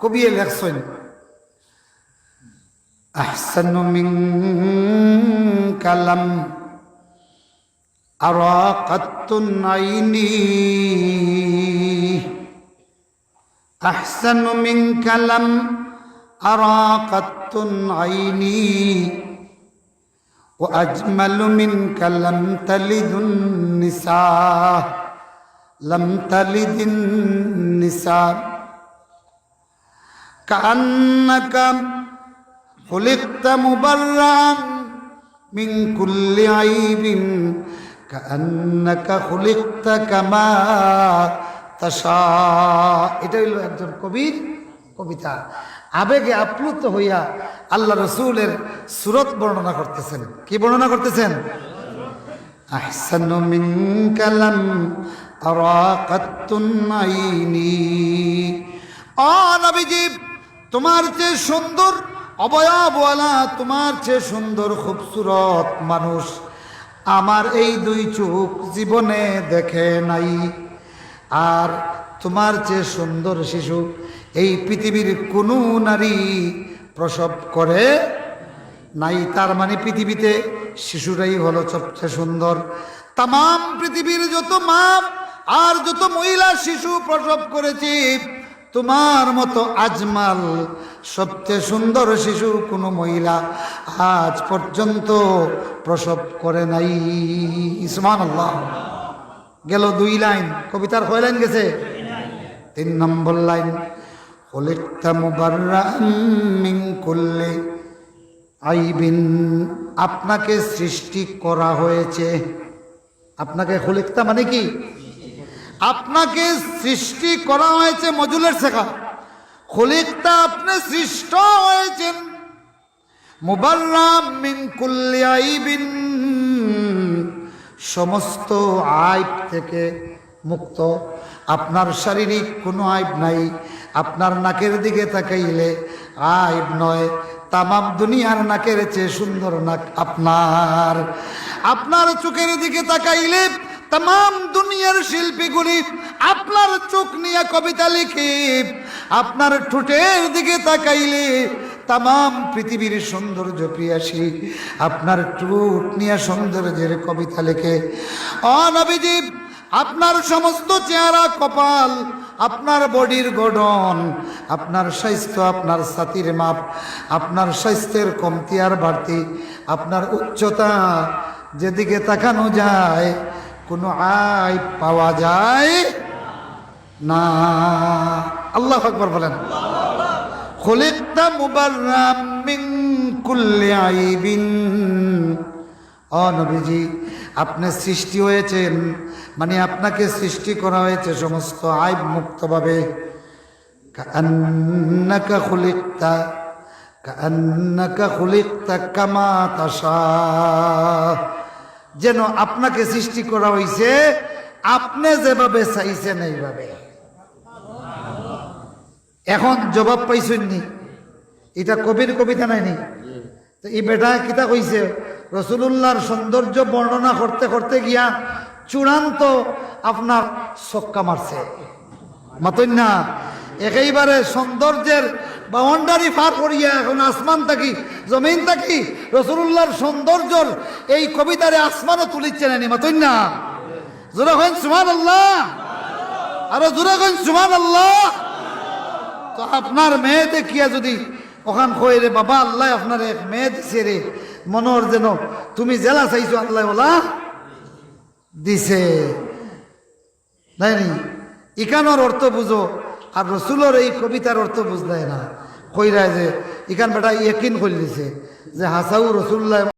কবি লেখছেন أحسن منك لم أرى قط عيني أحسن منك لم أرى قط عيني وأجمل منك لم تلد النساء لم تلد النساء কান্নাকাম খুলিকতা মুবাররাম মিন কুল্লি আইবিন কান্নাকা খুলিকতা কামা তাসা এটা হইল একজন কবির কবিতা। আবেগে আপ্লুত হইয়া আল্লাহ রসুলের সুরত বর্ণনা করতেছেন। কি বর্ণনা করতেছেন? আহসানু মিন কালাম আরাকাতুন আইনি। অ নবীজি তোমার চেয়ে সুন্দর, অবয়বওয়ালা, তোমার চেয়ে সুন্দর, খুবসুরত মানুষ। আমার এই দুই চোখ জীবনে দেখে নাই। আর তোমার চেয়ে সুন্দর শিশু, এই পৃথিবীর কোনো নারী প্রসব করে নাই। তার মানে পৃথিবীতে শিশুরাই হলো সবচেয়ে সুন্দর। তাম পৃথিবীর যত মা আর যত মহিলা শিশু প্রসব করেছি তোমার মতো আজমাল সবচেয়ে সুন্দর শিশু কোনো মহিলা আজ পর্যন্ত প্রসব করে নাই। ইসমান আল্লাহ গেল দুই লাইন। কবিতার কয় লাইন গেছে? তিন নম্বর লাইন। কুল্লি আইবিন। আপনাকে সৃষ্টি করা হয়েছে। আপনাকে হলিকতা মানে কি? আপনাকে সৃষ্টি করা হয়েছে মজুলের শেখা। খলিকটা আপনি সৃষ্ট হয়েছেন। মুবাররাম মিন আইবিন। সমস্ত আইব থেকে মুক্ত। আপনার শারীরিক কোনো আইব নাই। আপনার নাকের দিকে তাকাইলে আইব নয়। তামাম দুনিয়ার নাকের চেয়ে সুন্দর নাক আপনার। আপনার চোখের দিকে তাকাইলে তাম দুনিয়ার শিল্পীগুলি আপনার চোখ নিয়ে কবিতা লিখে, আপনার ঠোঁটের দিকে তাকাইলে তাম পৃথিবীর সৌন্দর্য প্রিয়াসী, আপনার টুট নিয়ে সৌন্দর্যের কবিতা লেখে। অনবিজি আপনার সমস্ত চেহারা কপাল, আপনার বডির গঠন, আপনার স্বাস্থ্য, আপনার ছাতির মাপ, আপনার স্বাস্থ্যের কমতি আর বাড়তি, আপনার উচ্চতা যেদিকে তাকানো যায় কোনো আয় পাওয়া যায় না। আল্লাহ আকবর বলেন। খলিকতা মুবাররাম মিন কুল্লি আইবিন। ও নবীজি, আপনি সৃষ্টি হয়েছেন মানে আপনাকে সৃষ্টি করা হয়েছে সমস্ত আইব মুক্তভাবে। কান্নাকা খুলিকতা কান্নাকা খুলিকতা কামা তাসা যেন আপনাকে সৃষ্টি করা হয়েছে আপনি যেভাবে চাইছেন এইভাবে। এখন জবাব পাইছেননি এটা কবির কবিতা নাইনি তো এই বেটা কিতা কইছে? রসুলুল্লাহর সৌন্দর্য বর্ণনা করতে করতে গিয়া চূড়ান্ত আপনার সক্কা মারছে। মাতই না, একেবারে সৌন্দর্যের বাউন্ডারি পার করিয়া এখন আসমান থাকি, জমিন থাকি, রসুলুল্লাহর সৌন্দর্যর এই কবিতারে আসমানও তুলিচ্ছে নানি মাতই না? জোরা হইন সুমান আল্লাহ আরও জোরা হইন সুমান আল্লাহ তো আপনার মেয়ে দেখিয়া যদি ওখান কই রে, বাবা, আল্লাহ আপনার এক মেয়ে দিছে রে, মনোর যেন তুমি জেলা চাইছো, আল্লাহ বলা দিছে। তাই নি ইকানোর অর্থ বুঝো আর রসুলোর এই কবিতার অর্থ বুঝলাই না। কইরা যে, ইখান বেটা ইয়কিন করে দিছে যে হাসাউ রসুল্লাহ